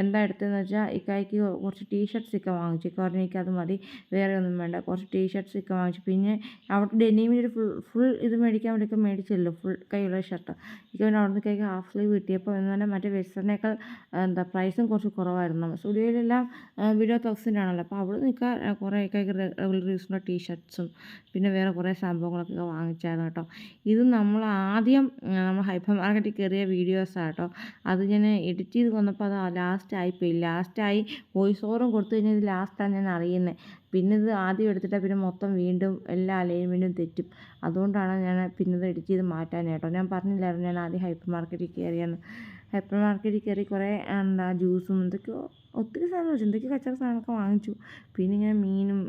എന്താ എടുത്തതെന്ന് വെച്ചാൽ ഇക്കായ്ക്ക് കുറച്ച് ടീഷർട്ട്സ് ഒക്കെ വാങ്ങിച്ചു. കാരണം എനിക്കത് മതി വേറെ ഒന്നും വേണ്ട. കുറച്ച് ടീഷർട്ട്സ് ഒക്കെ വാങ്ങിച്ചു. പിന്നെ അവിടെ ഡെനിമിന്റെ ഒരു ഫുൾ ഫുൾ ഇത് മേടിക്കാൻ വേണ്ടിയൊക്കെ മേടിച്ചല്ലോ ഫുൾ കൈയുള്ള ഷർട്ട്. എനിക്ക് പിന്നെ അവിടെ നിന്ന് ഹാഫ് സ്ലീവ് കിട്ടിയപ്പോൾ എന്ന് പറഞ്ഞാൽ മറ്റേ വെസ്റ്ററിനേക്കാൾ എന്താ പ്രൈസും കുറച്ച് കുറവായിരുന്നു. സ്റ്റുഡിയോയിലെല്ലാം വീഡിയോ തൗസൻഡ് ആണല്ലോ. അപ്പോൾ അവിടെ നിൽക്കാൻ കുറേ കൈക്ക് റെഗുലർ യൂസിനുള്ള ടീഷർട്ട്സും പിന്നെ വേറെ കുറേ സംഭവങ്ങളൊക്കെ വാങ്ങിച്ചായിരുന്നു കേട്ടോ. ഇത് നമ്മൾ ആദ്യം നമ്മൾ ഹൈപ്പർ മാർക്കറ്റിൽ കയറിയ വീഡിയോസാണ് കേട്ടോ. അത് ഞാൻ എഡിറ്റ് ചെയ്ത് വന്നപ്പോൾ അത് ലാസ്റ്റായി പോയി. ലാസ്റ്റായി വോയിസ് ഓവറും കൊടുത്തു കഴിഞ്ഞാൽ ഇത് ലാസ്റ്റാണ് ഞാൻ അറിയുന്നത് പിന്നെ ഇത് ആദ്യം എടുത്തിട്ടാൽ പിന്നെ മൊത്തം വീണ്ടും എല്ലാ അലൈൻമെന്റും തെറ്റും. അതുകൊണ്ടാണ് ഞാൻ പിന്നെ ഇത് എഡിറ്റ് ചെയ്ത് മാറ്റാൻ കേട്ടോ. ഞാൻ പറഞ്ഞില്ലായിരുന്നു ഞാൻ ആദ്യം ഹൈപ്പർ മാർക്കറ്റിൽ കയറിയെന്ന്. ഹൈപ്പർ മാർക്കറ്റിൽ കയറി കുറേ എന്താ ജ്യൂസും എന്തൊക്കെയോ ഒത്തിരി സാധനം വെച്ചു. എന്തൊക്കെയോ കച്ചവട സാധനമൊക്കെ വാങ്ങിച്ചു. പിന്നെ ഇങ്ങനെ മീനും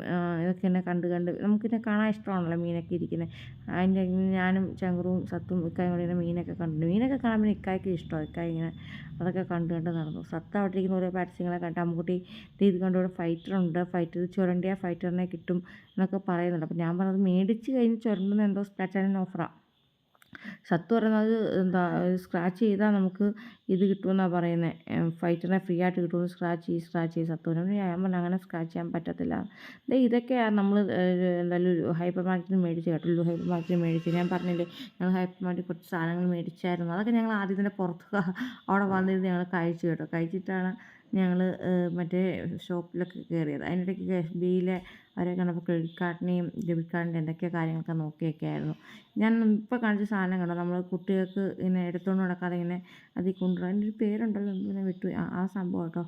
ഇതൊക്കെ എന്നെ കണ്ട് കണ്ട് നമുക്കിന്നെ കാണാൻ ഇഷ്ടമാണല്ലോ മീനൊക്കെ ഇരിക്കുന്നത് അതിന്റെ ഞാനും ചങ്കുറും സത്തും ഇക്കായും കൂടി ഇങ്ങനെ മീനൊക്കെ കണ്ടു മീനൊക്കെ കാണാൻ പിന്നെ ഇക്കായ്ക്ക് ഇഷ്ടമാണ് ഇക്കായ ഇങ്ങനെ അതൊക്കെ കണ്ട് കണ്ട് നടന്നു. സത്ത അവിടെ ഇരിക്കുന്ന ഓരോ പരസ്യങ്ങളെ കണ്ട് അമ്മുക്കുട്ടി ഇത് കണ്ട്. ഇവിടെ ഫൈറ്ററുണ്ട് ഫൈറ്റർ ചുരണ്ടിയാൽ ഫൈറ്ററിനെ കിട്ടും എന്നൊക്കെ പറയുന്നുണ്ട്. അപ്പോൾ ഞാൻ പറഞ്ഞത് മേടിച്ച് കഴിഞ്ഞ് ചുരണ്ടുന്ന എന്തോ സ്പെഷ്യൽ ഓഫറാണ് സത്തു പറയുന്നത് എന്താ സ്ക്രാച്ച് ചെയ്താൽ നമുക്ക് ഇത് കിട്ടുമെന്നാണ് പറയുന്നത് ഫൈറ്ററിനെ ഫ്രീ ആയിട്ട് കിട്ടുമെന്ന് സ്ക്രാച്ച് ചെയ്ത് സ്ക്രാച്ച് ചെയ്ത് പറഞ്ഞു ഞാൻ പറഞ്ഞു അങ്ങനെ സ്ക്രാച്ച് ചെയ്യാൻ പറ്റത്തില്ല. ഇതൊക്കെയാണ് നമ്മൾ എന്തായാലും ഹൈപ്പർ മാർക്കറ്റിൽ മേടിച്ച് കേട്ടോ. ഹൈപ്പർ മാർക്കറ്റിൽ മേടിച്ച് ഞാൻ പറഞ്ഞില്ലേ ഞങ്ങൾ ഹൈപ്പർ മാർക്കറ്റിൽ കുറച്ച് സാധനങ്ങൾ മേടിച്ചായിരുന്നു. അതൊക്കെ ഞങ്ങൾ ആദ്യം തന്നെ പുറത്ത് അവിടെ വന്നിരുന്ന് ഞങ്ങൾ കഴിച്ചു കേട്ടോ. കഴിച്ചിട്ടാണ് ഞങ്ങൾ മറ്റേ ഷോപ്പിലൊക്കെ കയറിയത് അതിനിടയ്ക്ക് എസ് ബിയിലെ അവരെ കണ്ടപ്പോൾ ക്രെഡിറ്റ് കാർഡിനെയും ഡെബിറ്റ് കാർഡിന്റെ എന്തൊക്കെയോ കാര്യങ്ങളൊക്കെ നോക്കിയൊക്കെ ആയിരുന്നു. ഞാൻ ഇപ്പോൾ കാണിച്ച സാധനം കണ്ടോ? നമ്മൾ കുട്ടികൾക്ക് ഇങ്ങനെ എടുത്തുകൊണ്ട് നടക്കാതെ ഇങ്ങനെ അതിൽ കൊണ്ടുവരാൻ അതിന്റെ ഒരു പേരുണ്ടല്ലോ പിന്നെ വിട്ടു. ആ സംഭവം കേട്ടോ.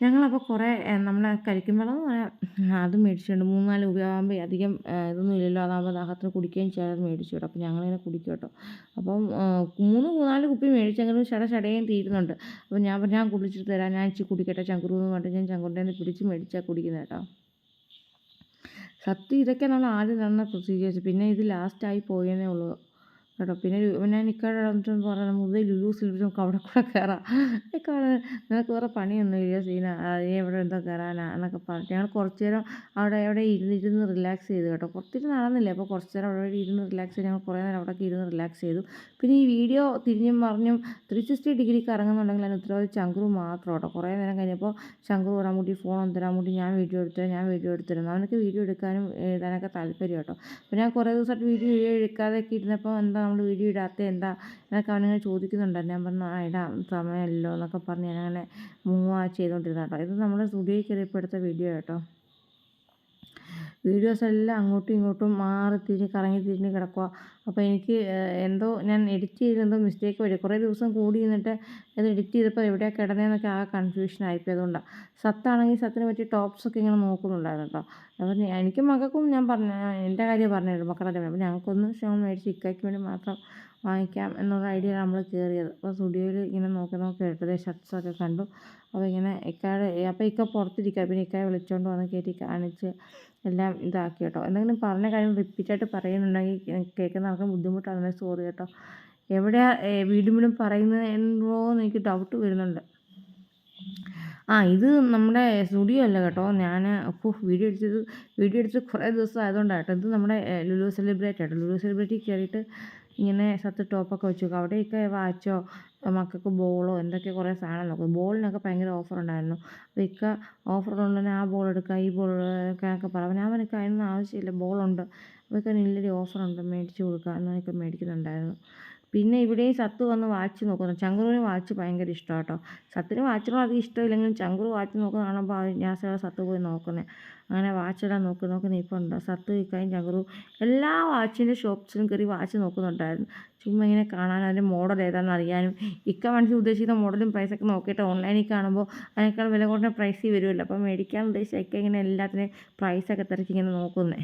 ഞങ്ങളപ്പോൾ കുറേ നമ്മളെ കരിക്കും വെള്ളം എന്ന് പറയാം അതും മേടിച്ചിട്ടുണ്ട്. മൂന്ന് നാല് ഉപയോഗമാകുമ്പോൾ അധികം ഇതൊന്നും ഇല്ലല്ലോ. അതാകുമ്പോൾ ദാഹത്തിന് കുടിക്കുകയും ചെയ്യാതെ മേടിച്ചു കേട്ടോ അപ്പോൾ ഞങ്ങളിങ്ങനെ കുടിക്കും കേട്ടോ. അപ്പം മൂന്ന് മൂന്നാൽ കുപ്പി മേടിച്ചെങ്കിലും ചട ചടയും തീരുന്നുണ്ട്. അപ്പോൾ ഞാൻ ഞാൻ കുടിച്ചിട്ട് തരാം. ഞാൻ ഇച്ചിരി കുടിക്കട്ടെ ചങ്കുറു എന്ന് പറഞ്ഞിട്ട് ഞാൻ ചങ്കുറിന്റെ നിന്ന് പിടിച്ച് മേടിച്ചാൽ കുടിക്കുന്നത് കേട്ടോ. സത്യം ഇതൊക്കെ നമ്മൾ ആദ്യം നടന്ന പ്രൊസീജിയേഴ്സ് പിന്നെ ഇത് ലാസ്റ്റായി പോയെന്നേ ഉള്ളൂ. കേട്ടോ. പിന്നെ പിന്നെ നിൽക്കാതെ പറഞ്ഞാൽ മുതൽ ലുലു നമുക്ക് അവിടെ കൂടെ കയറാം ഇക്ക നിനക്ക് വേറെ പണിയൊന്നും ഇല്ല സീന. നീ ഇവിടെ എന്തോ കയറാനാ എന്നൊക്കെ പറഞ്ഞിട്ട് ഞങ്ങൾ കുറച്ച് നേരം അവിടെ അവിടെ ഇരുന്നിരുന്ന് റിലാക്സ് ചെയ്തു കേട്ടോ. കുറച്ചിട്ട് നടന്നില്ല? അപ്പോൾ കുറച്ച് നേരം അവിടെ ഇരുന്ന് റിലാക്സ് ചെയ്ത്. ഞങ്ങൾ കുറേ നേരം അവിടെയൊക്കെ ഇരുന്ന് റിലാക്സ് ചെയ്തു. പിന്നെ ഈ വീഡിയോ തിരിഞ്ഞും പറഞ്ഞും ത്രീ സിക്സ്റ്റി ഡിഗ്രിക്ക് ഇറങ്ങുന്നുണ്ടെങ്കിൽ അതിന് ഉത്തരവാദി ചങ്കുറു മാത്രം കേട്ടോ. കുറേ നേരം കഴിഞ്ഞപ്പോൾ ശങ്കുറു പറയാൻ കൂട്ടി ഫോൺ തരാൻ കൂട്ടി ഞാൻ വീഡിയോ എടുത്തരാം ഞാൻ വീഡിയോ എടുത്തിരുന്നു അവനക്ക് വീഡിയോ എടുക്കാനും എഴുതാനൊക്കെ താല്പര്യം കേട്ടോ. അപ്പോൾ ഞാൻ കുറേ ദിവസമായിട്ട് വീഡിയോ എടുക്കാതെയൊക്കെ ഇരുന്നപ്പോൾ എന്താ നമ്മൾ വീഡിയോ ഇടാത്തത് എന്താ എന്നൊക്കെ അവനിങ്ങനെ ചോദിക്കുന്നുണ്ടായിരുന്നു ഞാൻ പറഞ്ഞു ആ ഇടാം സമയമല്ലോ എന്നൊക്കെ പറഞ്ഞ് ഞാനങ്ങനെ മൂവ് ചെയ്തുകൊണ്ടിരുന്ന കേട്ടോ ഇത് നമ്മുടെ സ്റ്റുഡിയോയിൽ കയറിയപ്പോൾ എടുത്ത വീഡിയോ കേട്ടോ വീഡിയോസ് എല്ലാം അങ്ങോട്ടും ഇങ്ങോട്ടും മാറി തിരിഞ്ഞ് കറങ്ങി തിരിഞ്ഞ് കിടക്കുക അപ്പോൾ എനിക്ക് എന്തോ ഞാൻ എഡിറ്റ് ചെയ്തെന്തോ മിസ്റ്റേക്ക് വരും കുറേ ദിവസം കൂടി നിന്നിട്ട് അത് എഡിറ്റ് ചെയ്തപ്പോൾ എവിടെയാണ് കിടന്നതെന്നൊക്കെ ആ കൺഫ്യൂഷൻ ആയിപ്പോയി അതുകൊണ്ടാണ് സത്താണെങ്കിൽ സത്തിന് പറ്റിയ ടോപ്സൊക്കെ ഇങ്ങനെ നോക്കുന്നുണ്ടായിരുന്നു കേട്ടോ. അപ്പം എനിക്കും മകൾക്കും ഞാൻ പറഞ്ഞ എന്റെ കാര്യം പറഞ്ഞിരുന്നു മക്കളുടെ അപ്പോൾ ഞങ്ങൾക്കൊന്ന് ഷോ മേടിച്ച് ഇക്കയ്ക്ക് വേണ്ടി മാത്രം വാങ്ങിക്കാം എന്നുള്ള ഐഡിയ നമ്മൾ കയറിയത്. അപ്പോൾ സ്റ്റുഡിയോയിൽ ഇങ്ങനെ നോക്കി നോക്കി എടുത്തത് ഷർട്ട്സൊക്കെ കണ്ടു. അപ്പോൾ ഇങ്ങനെ ഇക്കാട് അപ്പോൾ ഇക്ക പുറത്തിരിക്കുക പിന്നെ ഇക്കയെ വിളിച്ചുകൊണ്ട് വന്ന് കയറ്റി കാണിച്ച് എല്ലാം ഇതാക്കി കേട്ടോ. എന്തെങ്കിലും പറഞ്ഞ കാര്യം റിപ്പീറ്റായിട്ട് പറയുന്നുണ്ടെങ്കിൽ കേൾക്കുന്ന ആൾക്ക് ബുദ്ധിമുട്ടാണെങ്കിൽ സോറി കേട്ടോ. എവിടെയാ വീണ്ടും വീണ്ടും പറയുന്നത് എന്ന് എനിക്ക് ഡൗട്ട് വരുന്നുണ്ട്. ആ ഇത് നമ്മുടെ സ്റ്റുഡിയോ അല്ല കേട്ടോ. ഞാൻ അപ്പോൾ വീഡിയോ എടുത്തത് വീഡിയോ എടുത്ത് കുറേ ദിവസം ആയതുകൊണ്ടാണ് കേട്ടോ. ഇത് നമ്മുടെ ലുലു സെലിബ്രേറ്റ് ആട്ടോ. ലുലു സെലിബ്രിറ്റി കയറിയിട്ട് ഇങ്ങനെ സത്ത് ടോപ്പൊക്കെ വെച്ചു അവിടെയൊക്കെ വാച്ചോ മക്കൾക്ക് ബോളോ എന്തൊക്കെ കുറേ സാധനം നോക്കും. ബോളിനൊക്കെ ഭയങ്കര ഓഫർ ഉണ്ടായിരുന്നു. അപ്പോൾ ഇക്ക ഓഫർ ഉണ്ടെങ്കിൽ ആ ബോൾ എടുക്കുക ഈ ബോൾ എടുക്കാനൊക്കെ പറയും ഞാൻ എനിക്ക് അതിനൊന്നും ആവശ്യമില്ല ബോളുണ്ട് അപ്പോൾ ഇല്ലടി ഓഫറുണ്ട് മേടിച്ച് കൊടുക്കുക എന്നൊക്കെ മേടിക്കുന്നുണ്ടായിരുന്നു. പിന്നെ ഇവിടെയും സത്തു വന്ന് വാച്ച് നോക്കുന്നു. ചങ്കുറുവിന് വാച്ച് ഭയങ്കര ഇഷ്ടമാണ് കേട്ടോ സത്തിന് വാച്ചിനോട് അധികം ഇഷ്ടമില്ലെങ്കിലും ചങ്കുറു വാച്ച് നോക്കുന്ന ഞാൻ സത്തു പോയി നോക്കുന്നത് അങ്ങനെ വാച്ചിടാൻ നോക്കി നോക്കുന്നത് ഇപ്പോൾ ഉണ്ടോ? സത്തു ഇക്കായും ചങ്കുറു എല്ലാ വാച്ചിന്റെ ഷോപ്സിലും കയറി വാച്ച് നോക്കുന്നുണ്ടായിരുന്നു. ചുമ്മാ ഇങ്ങനെ കാണാൻ അതിന്റെ മോഡൽ ഏതാണെന്ന് അറിയാനും. ഇക്ക മനസ്സിൽ ഉദ്ദേശിക്കുന്ന മോഡലും പ്രൈസൊക്കെ നോക്കിയിട്ട് ഓൺലൈനിൽ കാണുമ്പോൾ അതിനേക്കാൾ വില കുറഞ്ഞ പ്രൈസിൽ വരുമല്ലോ. അപ്പോൾ മേടിക്കാൻ ഉദ്ദേശിച്ച ഇക്ക ഇങ്ങനെ എല്ലാത്തിനും പ്രൈസൊക്കെ തിരക്കി ഇങ്ങനെ നോക്കുന്നത്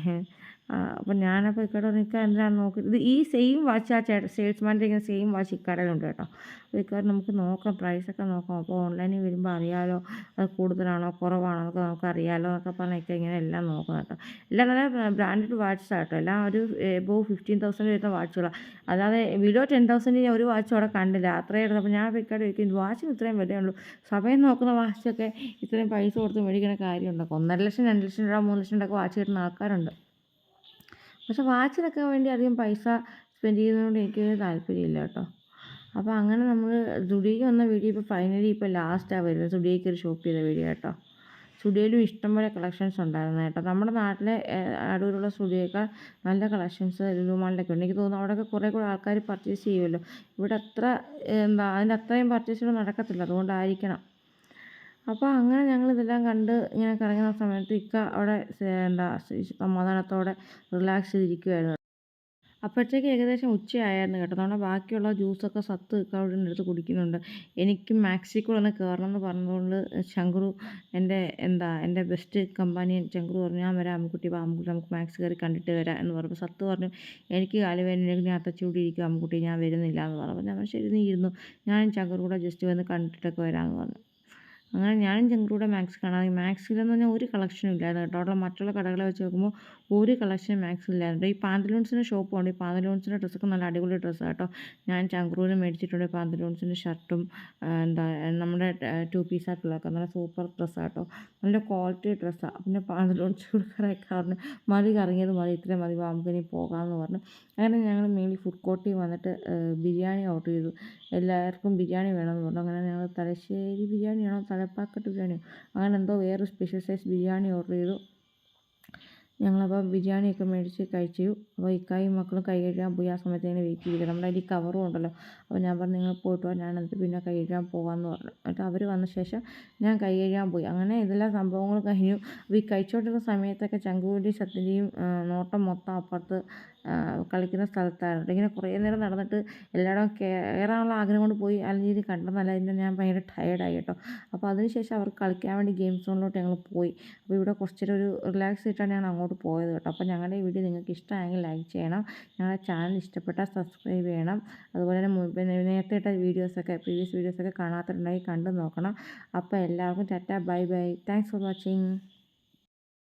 അപ്പം ഞാനപ്പോൾ ഇക്കടെ നിൽക്കാൻ എന്താ നോക്കി ഇത് ഈ സെയിം വാച്ച് ആ ചേട്ടൻ സെയിൽസ്മാന്റെ ഇങ്ങനെ സെയിം വാച്ച് ഇക്കടയിലുണ്ട് കേട്ടോ. അപ്പോൾ ഇക്കാട് നമുക്ക് നോക്കാം പ്രൈസൊക്കെ നോക്കാം. അപ്പോൾ ഓൺലൈനിൽ വരുമ്പോൾ അറിയാലോ അത് കൂടുതലാണോ കുറവാണോ എന്നൊക്കെ നമുക്ക് അറിയാലോ എന്നൊക്കെ പറഞ്ഞാൽ ഇക്ക ഇങ്ങനെ എല്ലാം നോക്കാം കേട്ടോ. എല്ലാം നല്ല ബ്രാൻഡഡ് വാച്ചാണ് കേട്ടോ. എല്ലാം ഒരു എബോവ് ഫിഫ്റ്റീൻ തൗസൻഡ് വരുന്ന വാച്ചുകളാണ് അല്ലാതെ ബിലോ ടെൻ തൗസൻഡിന് ഒരു വാച്ച് അവിടെ കണ്ടില്ല. അത്രയും അപ്പോൾ ഞാൻ ഇക്കാട് ചോദിക്കും വാച്ചിന് ഇത്രയും വിലയുള്ളൂ സമയം നോക്കുന്ന വാച്ചൊക്കെ ഇത്രയും പൈസ കൊടുത്ത് മേടിക്കുന്ന കാര്യമുണ്ടോ? ഒന്നര ലക്ഷം രണ്ട് ലക്ഷം രൂപ മൂന്ന് ലക്ഷം രൂപ വാച്ച് കിട്ടുന്ന ആൾക്കാരുണ്ട്. പക്ഷെ വാച്ചിനൊക്കെ വേണ്ടി അധികം പൈസ സ്പെൻഡ് ചെയ്യുന്നതുകൊണ്ട് എനിക്ക് താല്പര്യമില്ല കേട്ടോ. അപ്പോൾ അങ്ങനെ നമ്മൾ സുഡിയയ്ക്ക് വന്ന വീഡിയോ ഇപ്പോൾ ഫൈനലി ഇപ്പോൾ ലാസ്റ്റാണ് വരുന്നത്. സുഡിയയ്ക്ക് ഒരു ഷോപ്പ് ചെയ്ത വീഡിയോ കേട്ടോ. സ്റ്റുഡിയോയിലും ഇഷ്ടംപോലെ കളക്ഷൻസ് ഉണ്ടായിരുന്നു കേട്ടോ. നമ്മുടെ നാട്ടിലെ അടൂരുള്ള സ്റ്റുഡിയോയേക്കാൾ നല്ല കളക്ഷൻസ് ലുലുമാളിലൊക്കെ ഉണ്ട്. എനിക്ക് തോന്നുന്നു അവിടെയൊക്കെ കുറേ കൂടെ ആൾക്കാർ പർച്ചേസ് ചെയ്യുമല്ലോ. ഇവിടെ അത്ര എന്താ അതിന്റെ അത്രയും പർച്ചേസുകൾ നടക്കത്തില്ല. അതുകൊണ്ടായിരിക്കണം. അപ്പോൾ അങ്ങനെ ഞങ്ങൾ ഇതെല്ലാം കണ്ട് ഇങ്ങനെ കറങ്ങുന്ന സമയത്ത് ഇക്ക അവിടെ എന്താ സമാധാനത്തോടെ റിലാക്സ് ചെയ്തിരിക്കുമായിരുന്നു അപ്പോഴത്തേക്ക് ഏകദേശം ഉച്ചയായിരുന്നു കേട്ടോ. നമ്മുടെ ബാക്കിയുള്ള ജ്യൂസൊക്കെ സത്ത് ഇക്ക അവിടെ എടുത്ത് കുടിക്കുന്നുണ്ട്. എനിക്ക് മാക്സി കൂടെ ഒന്ന് കയറണം എന്ന് പറഞ്ഞതുകൊണ്ട് ശങ്കുറു എന്റെ എന്താ എന്റെ ബെസ്റ്റ് കമ്പാനിയൻ ശങ്കുറു പറഞ്ഞു ഞാൻ വരാം അമ്മുക്കുട്ടി വാ അമ്മുക്കുട്ടി നമുക്ക് മാക്സ് കയറി കണ്ടിട്ട് വരാം എന്ന് പറഞ്ഞു സത്ത് പറഞ്ഞു എനിക്ക് കാലുവേദന ഞാൻ അത്തച്ചൂടി ഇരിക്കും അമ്മുക്കുട്ടി ഞാൻ വരുന്നില്ല എന്ന് പറഞ്ഞു. ഞാൻ ശരി നീ ഇരുന്നു. ഞാൻ ശങ്കുറു കൂടെ ജസ്റ്റ് വന്ന് കണ്ടിട്ടൊക്കെ വരാമെന്ന് പറഞ്ഞു. അങ്ങനെ ഞാനും ചങ്കൂടെ മാക്സ് കാണാതെ മാക്സിലെന്ന് പറഞ്ഞാൽ ഒരു കളക്ഷനും ഇല്ലായിരുന്നു കേട്ടോ. അവിടെ മറ്റുള്ള കടകളെ വെച്ച് നോക്കുമ്പോൾ ഒരു കളക്ഷനും മാക്സിൽ ഇല്ലായിരുന്നു. ഈ പാന്തലൂൺസിന്റെ ഷോപ്പുണ്ട് ഈ പാന്തലൂൺസിന്റെ ഡ്രസ്സൊക്കെ നല്ല അടിപൊളി ഡ്രസ്സാണ് കേട്ടോ. ഞാൻ ചങ്ക്രൂന് മേടിച്ചിട്ടുണ്ട് പാന്തലൂൺസിന്റെ ഷർട്ടും എന്താ നമ്മുടെ ടു പീസ് ആയിട്ടുള്ളതൊക്കെ നല്ല സൂപ്പർ ഡ്രസ്സാണ് കേട്ടോ. നല്ല ക്വാളിറ്റി ഡ്രസ്സാണ് പിന്നെ പാന്തലൂൺസ് കൊടുക്കാറൊക്കെ പറഞ്ഞു മതി കറങ്ങിയത് മതി ഇത്രയും മതി നമുക്ക് ഇനി പോകാമെന്ന് പറഞ്ഞു. അങ്ങനെ ഞങ്ങൾ മേളിൽ ഫുഡ് കോർട്ടിൽ വന്നിട്ട് ബിരിയാണി ഓർഡർ ചെയ്തു. എല്ലാവർക്കും ബിരിയാണി വേണമെന്ന് പറഞ്ഞു. അങ്ങനെ ഞങ്ങൾ തലശ്ശേരി ബിരിയാണിയാണോ തലപ്പാക്കട്ട് ബിരിയാണിയോ അങ്ങനെ എന്തോ വേറെ സ്പെഷ്യൽ സൈസ് ബിരിയാണി ഓർഡർ ചെയ്തു. ഞങ്ങളപ്പോൾ ബിരിയാണിയൊക്കെ മേടിച്ച് കഴിച്ചു. അപ്പോൾ ഇക്കായും മക്കളും കൈ കഴുകാൻ പോയി. ആ സമയത്ത് ഇങ്ങനെ വെയിറ്റ് ചെയ്തു. നമ്മുടെ അതിൽ കവറും ഉണ്ടല്ലോ. അപ്പോൾ ഞാൻ പറഞ്ഞു നിങ്ങൾ പോയിട്ട് വാ. ഞാൻ എന്നിട്ട് പിന്നെ കൈ കഴുകാൻ പോകാമെന്ന് പറഞ്ഞു. എന്നിട്ട് അവർ വന്ന ശേഷം ഞാൻ കൈ കഴുകാൻ പോയി. അങ്ങനെ ഇതെല്ലാം സംഭവങ്ങൾ കഴിഞ്ഞു. അപ്പോൾ ഈ കഴിച്ചുകൊണ്ടിരുന്ന സമയത്തൊക്കെ ചങ്കുവണ്ടി സത്യന്റെയും നോട്ടം മൊത്തം അപ്പുറത്ത് കളിക്കുന്ന സ്ഥലത്തായിരുന്നു. ഇങ്ങനെ കുറേ നേരം നടന്നിട്ട് എല്ലായിടവും കയറാനുള്ള ആഗ്രഹം കൊണ്ട് പോയി. അല്ലെങ്കിൽ കണ്ടെന്നല്ല ഇതിന്റെ ഞാൻ ഭയങ്കര ടയേർഡായി കേട്ടോ. അപ്പോൾ അതിനുശേഷം അവർക്ക് കളിക്കാൻ വേണ്ടി ഗെയിം സോണിലോട്ട് ഞങ്ങൾ പോയി. അപ്പോൾ ഇവിടെ കുറച്ചൊരു റിലാക്സ് ചെയ്തിട്ടാണ് ഞാൻ അങ്ങോട്ട് പോയത് കേട്ടോ. അപ്പോൾ ഞങ്ങളുടെ ഈ വീഡിയോ നിങ്ങൾക്ക് ഇഷ്ടമായെങ്കിൽ ലൈക്ക് ചെയ്യണം. ഞങ്ങളുടെ ചാനൽ ഇഷ്ടപ്പെട്ടാൽ സബ്സ്ക്രൈബ് ചെയ്യണം. അതുപോലെ തന്നെ നേരത്തെ ഇട്ട വീഡിയോസൊക്കെ പ്രീവിയസ് വീഡിയോസൊക്കെ കാണാത്തിട്ടുണ്ടെങ്കിൽ കണ്ടു നോക്കണം. അപ്പോൾ എല്ലാവർക്കും tata bye bye. Thanks for watching.